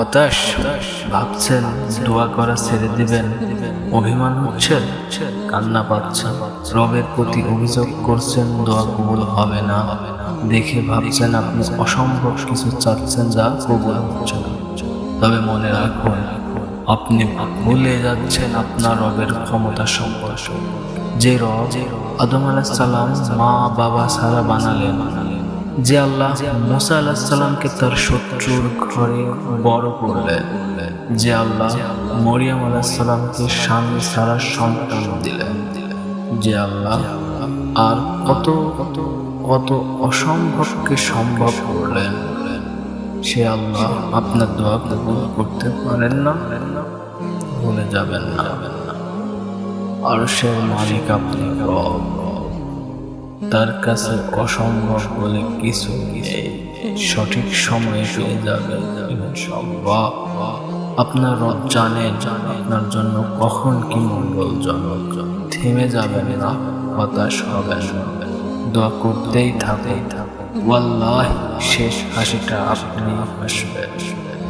হতাশ ভাবছেন, দোয়া করা ছেড়ে দিবেন। অভিমান হচ্ছে কান্না পাচ্ছেন। রবের প্রতি অভিযোগ করছেন, দোয়া কবুল হবে না। দেখে ভাবছেন আপনি অসম্ভব কিছু চাচ্ছেন যা কবুল হচ্ছে তবে মনে রাখুন, আপনি ভুলে যাচ্ছেন আপনার রবের ক্ষমতা সম্পর্ক। যে রব আদম আলাহ সালাম মা, বাবা সারা বানালেন যে আল্লাহ মুসা আলাহিসাল্লামকে তার শত্রুর ঘরে বড় করলেন, যে আল্লাহ মরিয়াম আলাহিসাল্লামকে স্বামী সারা সন্তান দিলেন, যে আল্লাহ আর কত কত কত অসম্ভবকে সম্ভব করলেন, সে আল্লাহ আপনার দোয়া কবুল করতে পারেন না, ভুলে যাবেন না। আর সে মালিক আপনি তার কাছে অসম্ভব বলে কিছু সঠিক সময়ে পেয়ে সম্ভব আপনার রব জানে আপনার জন্য কখন কি মঙ্গল মঙ্গলজনক। থেমে যাবেন না, হতাশ হবেন না। দোয়া করতেই থাকুন। ওয়াল্লাহ, শেষ হাসিটা আপনি হাসবেন।